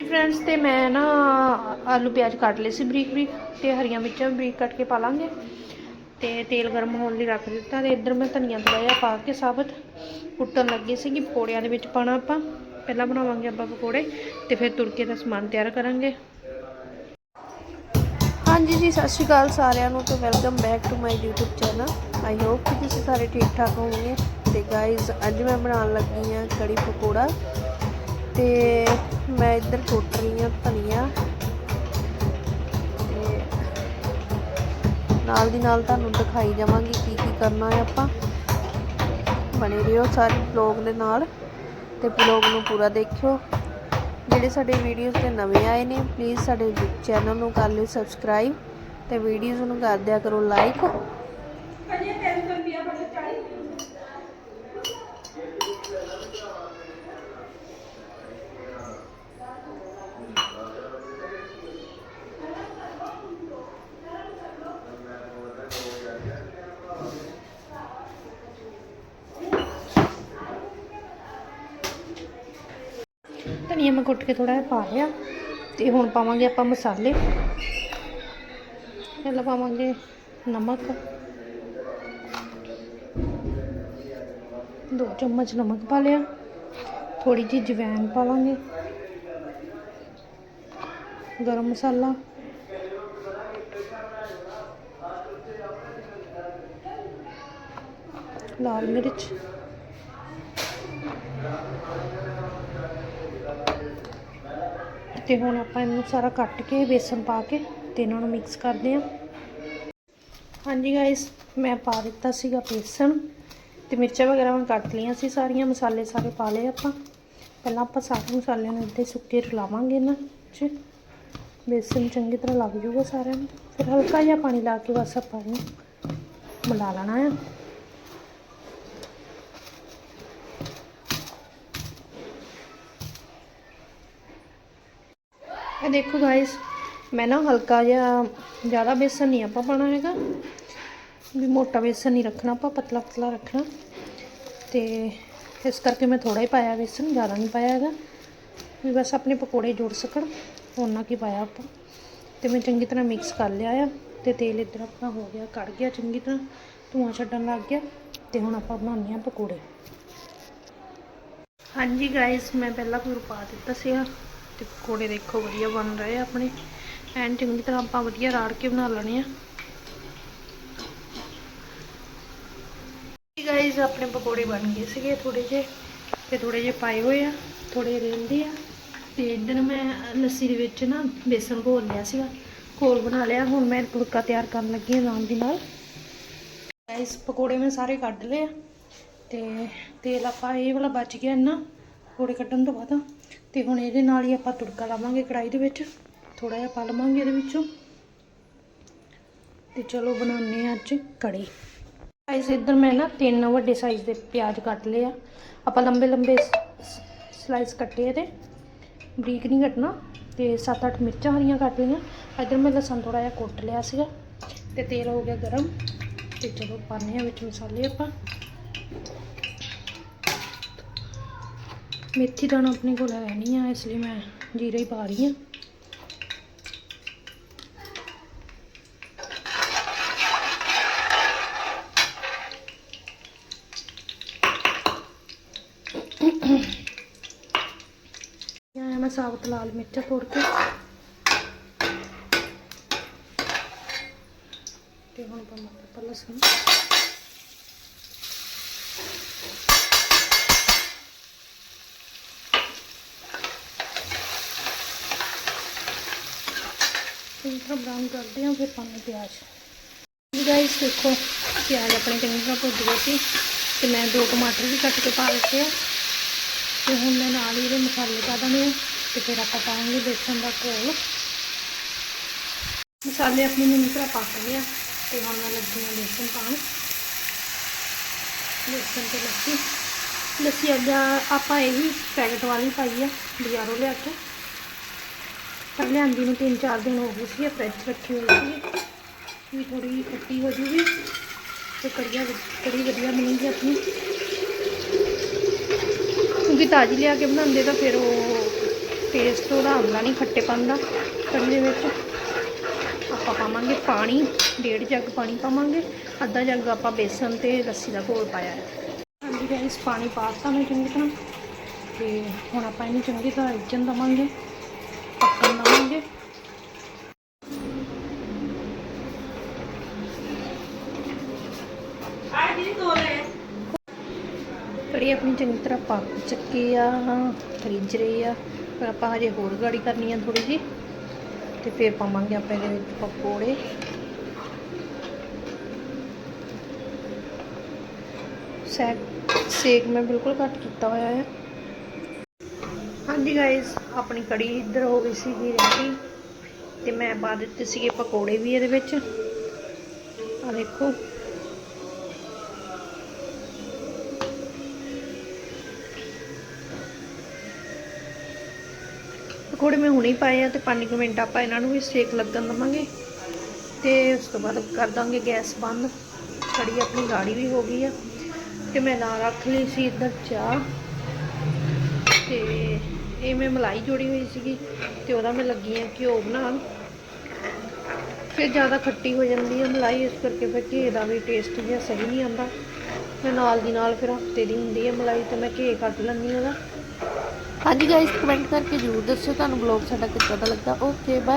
Friends, ਤੇ ਮੈਂ ਨਾ ਆਲੂ ਪਿਆਜ਼ ਕੱਟ ਲਏ ਸੀ ਬਰੀਕ ਬਰੀਕ, ਤੇ ਹਰੀਆਂ ਮਿਰਚਾਂ ਬਰੀਕ ਕੱਟ ਕੇ ਪਾ ਲਾਂਗੇ। ਤੇ ਤੇਲ ਗਰਮ ਹੋਣ ਲਈ ਰੱਖ ਦਿੱਤਾ ਤੇ ਇੱਧਰ ਮੈਂ ਧਨੀਆ ਥੋੜ੍ਹਾ ਜਿਹਾ ਪਾ ਕੇ ਸਾਬਤ ਕੁੱਟਣ ਲੱਗੀ ਸੀ ਕਿ ਪਕੌੜਿਆਂ ਦੇ ਵਿੱਚ ਪਾਣਾ ਆਪਾਂ। ਪਹਿਲਾਂ ਬਣਾਵਾਂਗੇ ਆਪਾਂ ਪਕੌੜੇ ਤੇ ਫਿਰ ਤੁਰਕੇ ਦਾ ਸਮਾਨ ਤਿਆਰ ਕਰਾਂਗੇ। ਹਾਂਜੀ ਜੀ, ਸਤਿ ਸ਼੍ਰੀ ਅਕਾਲ ਸਾਰਿਆਂ ਨੂੰ ਤੇ welcome back to my YouTube channel I hope ਕਿ ਤੁਸੀਂ ਸਾਰੇ ਠੀਕ ਠਾਕ ਹੋਵੋਗੇ। ਤੇ ਗਾਇਜ਼ ਅੱਜ ਮੈਂ ਬਣਾਉਣ ਲੱਗੀ ਹਾਂ ਕੜੀ ਪਕੌੜਾ। ਤੇ ਮੈਂ ਇੱਧਰ ਕੁੱਟ ਰਹੀ ਹਾਂ ਧਨੀਆ। ਨਾਲ ਦੀ ਨਾਲ ਤੁਹਾਨੂੰ ਦਿਖਾਈ ਜਾਵਾਂਗੀ ਕੀ ਕੀ ਕਰਨਾ ਹੈ ਆਪਾਂ। ਬਣੇ ਰਹੋ ਸਾਰੇ ਵਲੌਗ ਦੇ ਨਾਲ ਤੇ ਵਲੌਗ ਨੂੰ ਪੂਰਾ ਦੇਖਿਓ। ਜਿਹੜੇ ਸਾਡੇ ਵੀਡੀਓਜ਼ ਤੇ ਨਵੇਂ ਆਏ ਨੇ ਪਲੀਜ਼ ਸਾਡੇ ਚੈਨਲ ਨੂੰ ਕਰ ਲਿਓ ਸਬਸਕ੍ਰਾਈਬ ਤੇ ਵੀਡੀਓਜ਼ ਨੂੰ ਕਰ ਦਿਆ ਕਰੋ ਲਾਈਕ ਧਨੀਆ ਮੈਂ ਕੁੱਟ ਕੇ ਥੋੜਾ ਜਿਹਾ ਪਾ ਲਿਆ ਤੇ ਹੁਣ ਪਾਵਾਂਗੇ ਆਪਾਂ ਮਸਾਲੇ। ਪਹਿਲਾਂ ਪਾਵਾਂਗੇ ਨਮਕ। ਦੋ ਚਮਚ ਨਮਕ ਪਾ ਲਿਆ। ਥੋੜੀ ਜਿਹੀ ਜਵੈਨ ਪਾਵਾਂਗੇ ਗਰਮ ਮਸਾਲਾ। ਲਾਲ ਮਿਰਚ। ਤੇ ਹੁਣ ਆਪਾਂ ਇਹਨੂੰ ਸਾਰਾ ਕੱਟ ਕੇ ਬੇਸਨ ਪਾ ਕੇ ਤੇ ਇਹਨਾਂ ਨੂੰ ਮਿਕਸ ਕਰਦੇ ਹਾਂ। ਹਾਂਜੀ ਗਾਇਸ ਮੈਂ ਪਾ ਦਿੱਤਾ ਸੀਗਾ ਬੇਸਨ ਤੇ ਮਿਰਚਾਂ ਵਗੈਰਾ ਮੈਂ ਕੱਟ ਲਈਆਂ ਸੀ ਸਾਰੀਆਂ, ਮਸਾਲੇ ਸਾਰੇ ਪਾ ਲਏ ਆਪਾਂ। ਪਹਿਲਾਂ ਆਪਾਂ ਸਾਰੇ ਮਸਾਲਿਆਂ ਨੂੰ ਇੱਥੇ ਸੁੱਕੇ ਰਲਾਵਾਂਗੇ ਇਹਨਾਂ 'ਚ। ਬੇਸਨ ਚੰਗੀ ਤਰ੍ਹਾਂ ਲੱਗ ਜੂਗਾ ਸਾਰਿਆਂ ਨੂੰ। ਫਿਰ ਹਲਕਾ ਜਿਹਾ ਪਾਣੀ ਲਾ ਕੇ ਬਸ ਆਪਾਂ ਇਹਨੂੰ ਮਿਲਾ ਲੈਣਾ ਆ। ਇਹ ਦੇਖੋ ਗਾਇਸ ਮੈਂ ਨਾ ਹਲਕਾ ਜਿਹਾ ਜ਼ਿਆਦਾ ਬੇਸਨ ਨਹੀਂ ਆਪਾਂ ਪਾਣਾ ਹੈਗਾ। ਵੀ ਮੋਟਾ ਬੇਸਨ ਨਹੀਂ ਰੱਖਣਾ, ਆਪਾਂ ਪਤਲਾ ਪਤਲਾ ਰੱਖਣਾ। ਤੇ ਇਸ ਕਰਕੇ ਮੈਂ ਥੋੜਾ ਹੀ ਪਾਇਆ ਬੇਸਨ, ਜ਼ਿਆਦਾ ਨਹੀਂ ਪਾਇਆ ਹੈਗਾ। ਵੀ ਬਸ ਆਪਣੇ ਪਕੌੜੇ ਜੁੜ ਸਕਣ ਉਹਨਾਂ ਕੀ ਪਾਇਆ ਆਪਾਂ। ਤੇ ਮੈਂ ਚੰਗੀ ਤਰ੍ਹਾਂ ਮਿਕਸ ਕਰ ਲਿਆ ਆ, ਤੇ ਤੇਲ ਇੱਧਰ ਆਪਣਾ ਹੋ ਗਿਆ, ਕੜ ਗਿਆ ਚੰਗੀ ਤਰ੍ਹਾਂ, ਧੂਆਂ ਛੱਡਣ ਲੱਗ ਗਿਆ, ਤੇ ਹੁਣ ਆਪਾਂ ਬਣਾਉਂਦੇ ਆ ਪਕੌੜੇ। ਹਾਂਜੀ ਗਾਇਸ ਮੈਂ ਪਹਿਲਾਂ ਪੂਰ ਪਾ ਦਿੱਤਾ ਸੀਗਾ। ਤੇ ਪਕੌੜੇ ਦੇਖੋ ਵਧੀਆ ਬਣ ਰਹੇ ਆ ਆਪਣੇ। ਐਨ ਚੰਗੀ ਤਰ੍ਹਾਂ ਆਪਾਂ ਵਧੀਆ ਰਾੜ ਕੇ ਬਣਾ ਲੈਣੇ ਆ। ਗਾਇਸ ਆਪਣੇ ਪਕੌੜੇ ਬਣ ਗਏ ਸੀਗੇ ਥੋੜੇ ਜਿਹੇ, ਤੇ ਥੋੜੇ ਜਿਹੇ ਪਾਏ ਹੋਏ ਆ ਥੋੜੇ ਰਹਿੰਦੇ ਆ। ਤੇ ਇੱਧਰ ਮੈਂ ਲੱਸੀ ਦੇ ਵਿੱਚ ਨਾ ਬੇਸਨ ਘੋਲ ਲਿਆ ਸੀਗਾ, ਘੋਲ ਬਣਾ ਲਿਆ, ਹੁਣ ਮੈਂ ਤੜਕਾ ਤਿਆਰ ਕਰਨ ਲੱਗੀ ਹਾਂ ਨਾਲ ਦੀ ਨਾਲ। ਗਾਇਸ ਪਕੌੜੇ ਮੈਂ ਸਾਰੇ ਕੱਢ ਲਏ ਆ, ਤੇ ਤੇਲ ਆਪਾਂ ਇਹ ਵਾਲਾ ਬਚ ਗਿਆ ਨਾ ਪਕੌੜੇ ਕੱਢਣ ਤੋਂ ਬਾਅਦ। ਤੇ ਹੁਣ ਇਹਦੇ ਨਾਲ ਹੀ ਆਪਾਂ ਤੁੜਕਾ ਲਾਵਾਂਗੇ ਕੜਾਈ ਦੇ ਵਿੱਚ। ਥੋੜਾ ਜਿਹਾ ਪਾ ਲਵਾਂਗੇ ਇਹਦੇ ਵਿੱਚੋਂ। ਤੇ ਚਲੋ ਬਣਾਉਂਦੇ ਆ ਅੱਜ ਕੜੀ। ਗਾਇਸ ਇੱਧਰ ਮੈਂ ਨਾ ਤਿੰਨ ਵੱਡੇ ਸਾਈਜ਼ ਦੇ ਪਿਆਜ਼ ਕੱਟ ਲਏ ਆ। ਆਪਾਂ ਲੰਬੇ ਲੰਬੇ ਸਲਾਈਸ ਕੱਟੇ ਇਹਦੇ। ਬਰੀਕ ਨਹੀਂ ਕੱਟਣਾ ਤੇ 7-8 ਮਿਰਚਾਂ ਹਰੀਆਂ ਕੱਟ ਲਈਆਂ। ਇੱਧਰ ਮੈਂ ਲਸਣ ਥੋੜਾ ਜਿਹਾ ਕੁੱਟ ਲਿਆ ਸੀਗਾ। ਤੇ ਤੇਲ ਹੋ ਗਿਆ ਗਰਮ। ਤੇ ਚਲੋ ਪਾਉਂਦੇ ਆ ਵਿੱਚ ਮਸਾਲੇ ਆਪਾਂ। ਮੇਥੀ ਦਾਣਾ ਆਪਣੇ ਕੋਲ ਹੈ ਨਹੀਂ ਆ, ਇਸ ਲਈ ਮੈਂ ਜੀਰਾ ਹੀ ਪਾ ਰਹੀ ਹਾਂ। ਇਹ ਮੈਂ ਸਾਬਤ ਲਾਲ ਮਿਰਚਾਂ ਤੋੜ ਕੇ ਤੇ ਹੁਣ ਪਾਵਾਂਗੇ ਆਪਾਂ ਲਸਣ ਚੰਗੀ ਤਰ੍ਹਾਂ ਬਰਾਊਨ ਕਰਦੇ ਹਾਂ, ਫਿਰ ਪਾਉਂਦੇ ਪਿਆਜ਼। ਗਾਇਸ ਦੇਖੋ, ਪਿਆਜ਼ ਆਪਣੇ ਚੰਗੀ ਤਰ੍ਹਾਂ ਭੁੱਜ ਗਏ ਸੀ ਤੇ ਮੈਂ ਦੋ ਟਮਾਟਰ ਵੀ ਕੱਟ ਕੇ ਪਾ ਦਿੱਤੇ ਆ। ਤੇ ਹੁਣ ਮੈਂ ਨਾਲ ਹੀ ਇਹਦੇ ਮਸਾਲੇ ਪਾ ਦੇਣੇ ਆ ਤੇ ਫਿਰ ਆਪਾਂ ਪਾਵਾਂਗੇ ਬੇਸਣ ਦਾ ਘੋਲ। ਮਸਾਲੇ ਆਪਣੇ ਚੰਗੀ ਤਰ੍ਹਾਂ ਪੱਕ ਗਏ ਆ ਤੇ ਹੁਣ ਮੈਂ ਲੱਗੀ ਆ ਬੇਸਣ ਪਾਉਣ। ਬੇਸਣ ਤੇ ਲੱਸੀ। ਲੱਸੀ ਅੱਜ ਆਪਾਂ ਇਹੀ ਵੀ ਪੈਕਟ ਵਾਲੀ ਪਾਈ ਆ, ਬਾਜ਼ਾਰੋਂ ਲਿਆ ਕੇ। ਪਰ ਲਿਆਂਦੀ ਨੂੰ ਤਿੰਨ ਚਾਰ ਦਿਨ ਹੋ ਗਏ ਸੀ, ਫ੍ਰਿਜ 'ਚ ਰੱਖੀ ਹੋਈ ਸੀ। ਵੀ ਥੋੜੀ ਖੱਟੀ ਹੋ ਜੂਗੀ ਤੇ ਕੜੀਆ ਕੜੀ ਵਧੀਆ ਬਣੇਗੀ ਆਪਣੀ। ਕਿਉਂਕਿ ਤਾਜ਼ੀ ਲਿਆ ਕੇ ਬਣਾਉਂਦੇ ਤਾਂ ਫਿਰ ਉਹ ਟੇਸਟ ਉਹਦਾ ਆਉਂਦਾ ਨਹੀਂ, ਖੱਟੇਪਨ ਦਾ। ਕੜੀ ਦੇ ਵਿੱਚ ਆਪਾਂ ਪਾਵਾਂਗੇ ਪਾਣੀ, ਡੇਢ ਜੱਗ ਪਾਣੀ ਪਾਵਾਂਗੇ, ਅੱਧਾ ਜੱਗ ਆਪਾਂ ਬੇਸਨ ਤੇ ਲੱਸੀ ਦਾ ਘੋਲ ਪਾਇਆ ਹੈ। ਹਾਂਜੀ ਗਾਇਸ ਪਾਣੀ ਪਾਤਾ ਮੈਂ ਚੰਗੀ ਤਰ੍ਹਾਂ। ਤੇ ਹੁਣ ਆਪਾਂ ਇਹਨੂੰ ਚੰਗੀ ਤਰ੍ਹਾਂ ਰਿੱਝਣ ਦਵਾਂਗੇ। ਦਵਾਂਗੇ ਕੜੀ ਆਪਣੀ ਚੰਗੀ ਤਰ੍ਹਾਂ ਪੱਕ ਚੁੱਕੀ ਆ ਰਿੱਝ ਰਹੀ ਆ। ਪਰ ਆਪਾਂ ਹਜੇ ਹੋਰ ਗਾੜੀ ਕਰਨੀ ਆ ਥੋੜੀ ਜੀ ਤੇ ਫਿਰ ਪਾਵਾਂਗੇ ਆਪਾਂ ਇਹਦੇ ਵਿੱਚ ਪਕੌੜੇ। ਸੈਕ, ਸੇਕ ਮੈਂ ਬਿਲਕੁਲ ਘੱਟ ਕੀਤਾ ਹੋਇਆ ਹੈ ਹਾਂਜੀ ਗਾਇਸ ਆਪਣੀ ਕੜੀ ਇੱਧਰ ਹੋ ਗਈ ਸੀ ਰਹਿੰਦੀ ਤੇ ਮੈਂ ਪਾ ਦਿੱਤੇ ਸੀਗੇ ਪਕੌੜੇ ਵੀ ਇਹਦੇ ਵਿੱਚ। ਆ ਦੇਖੋ। ਪਕੌੜੇ ਮੈਂ ਹੁਣੇ ਹੀ ਪਾਏ ਆ ਤੇ 5 ਮਿੰਟ ਆਪਾਂ ਇਹਨਾਂ ਨੂੰ ਵੀ ਸੇਕ ਲੱਗਣ ਦਵਾਂਗੇ। ਤੇ ਉਸ ਤੋਂ ਬਾਅਦ ਕਰ ਦਾਂਗੇ ਗੈਸ ਬੰਦ। ਕੜੀ ਆਪਣੀ ਗਾੜੀ ਵੀ ਹੋ ਗਈ ਆ। ਤੇ ਮੈਂ ਨਾਲ ਰੱਖ ਲਈ ਸੀ ਇੱਧਰ ਚਾਹ। ਤੇ ਇਹ ਮੈਂ ਮਲਾਈ ਜੋੜੀ ਹੋਈ ਸੀਗੀ ਤੇ ਉਹਦਾ ਮੈਂ ਲੱਗੀ ਆ ਘਿਓ ਬਣਾਉਣ। ਫਿਰ ਜ਼ਿਆਦਾ ਖੱਟੀ ਹੋ ਜਾਂਦੀ ਹੈ ਮਲਾਈ, ਇਸ ਕਰਕੇ ਫਿਰ ਘੇ ਦਾ ਵੀ ਟੇਸਟ ਜਿਹਾ ਸਹੀ ਨਹੀਂ ਆਉਂਦਾ। ਮੈਂ ਨਾਲ ਦੀ ਨਾਲ ਫਿਰ ਹਫ਼ਤੇ ਦੀ ਹੁੰਦੀ ਹੈ ਮਲਾਈ ਤੇ ਮੈਂ ਘੇ ਕੱਟ ਲੈਂਦੀ ਹਾਂ ਉਹਦਾ। ਹਾਂਜੀ ਗਾਇਸ ਕਮੈਂਟ ਕਰਕੇ ਜ਼ਰੂਰ ਦੱਸਿਓ ਤੁਹਾਨੂੰ ਬਲੌਗ ਸਾਡਾ ਕਿੱਦਾਂ ਦਾ ਲੱਗਾ ਓਕੇ ਬਾਏ